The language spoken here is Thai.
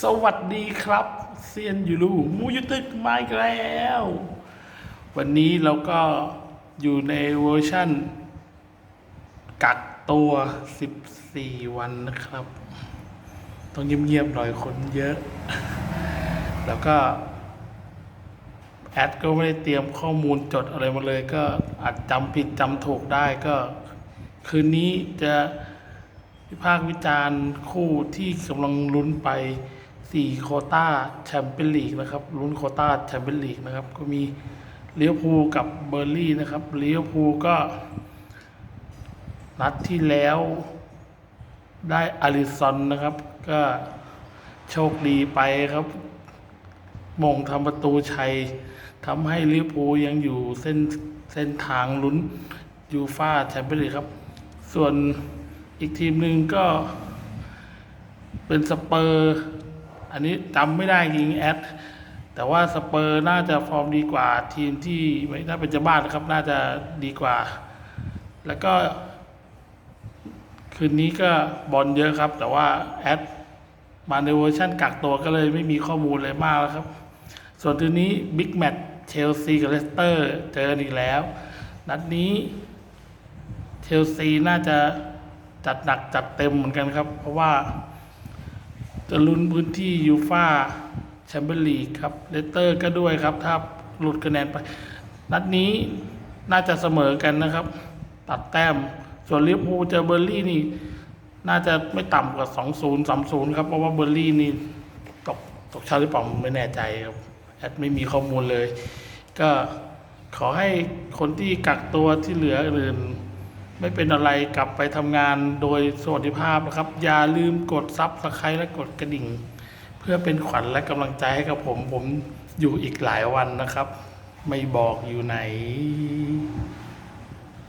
สวัสดีครับเซียนยูรูมูยุตึกมาอีกแล้ว วันนี้เราก็อยู่ในเวอร์ชั่น กักตัว 14 วันนะครับ ต้องเงียบๆหน่อยคนเยอะ แล้วก็ แอดก็ไม่ได้เตรียมข้อมูลจดอะไรมาเลย ก็อาจจำผิดจำถูกได้ก็ คืนนี้จะ วิพากษ์วิจารณ์คู่ที่กำลังลุ้นไปสี่โคต้าแชมเปี้ยนลีกนะครับลุ้นโคต้าแชมเปี้ยนลีกนะครับ ก็มีเลี้ยวภูกับเบอร์ลี่นะครับเลี้ยวภูก็ นัดที่แล้วได้อาริซอนนะครับ ก็โชคดีไปครับ มงทำประตูชัยทำให้ลิเวอร์พูลยังอยู่เส้นเส้นทางลุ้นยูฟาแชมเปี้ยนลีกครับ ส่วน อีกทีมหนึ่งก็ เป็นสเปอร์ อันนี้จำไม่ได้จริงแอด แต่ว่าสเปอร์น่าจะฟอร์มดีกว่าทีมที่ไม่น่าเป็นเจ้าบ้านนะครับ น่าจะดีกว่า แล้วก็ คืนนี้ก็บอลเยอะครับ แต่ว่าแอดมาในเวอร์ชันกักตัวก็เลยไม่มีข้อมูลอะไรมากแล้วครับ ส่วนทีนี้บิ๊กแมตช์เชลซีกับเลสเตอร์เจอนอีกแล้ว นัดนี้เชลซีน่าจะ จัดหนักจัดเต็มเหมือนกันครับ เพราะว่า จะลุ้นพื้นที่ยูฟาแชมเปี้ยนลีกครับเลสเตอร์ก็ด้วยครับ ถ้าหลุดคะแนนไป นัดนี้น่าจะเสมอกันนะครับ ตัดแต้ม ส่วนลิเวอร์พูลเจอเบอร์ลี่นี่ น่าจะไม่ต่ำกว่า 2-0 3-0 ครับ เพราะว่าเบอร์ลี่นี่ตกตกชั้นหรือเปล่าไม่แน่ใจครับแอดไม่มีข้อมูลเลย ก็ขอให้คนที่กักตัวที่เหลืออื่น ไม่เป็นอะไรกลับไปทำงานโดยสวัสดิภาพนะครับ อย่าลืมกดซับสไครต์และกดกระดิ่ง เพื่อเป็นขวัญและกำลังใจให้กับผม ผมอยู่อีกหลายวันนะครับ ไม่บอกอยู่ไหน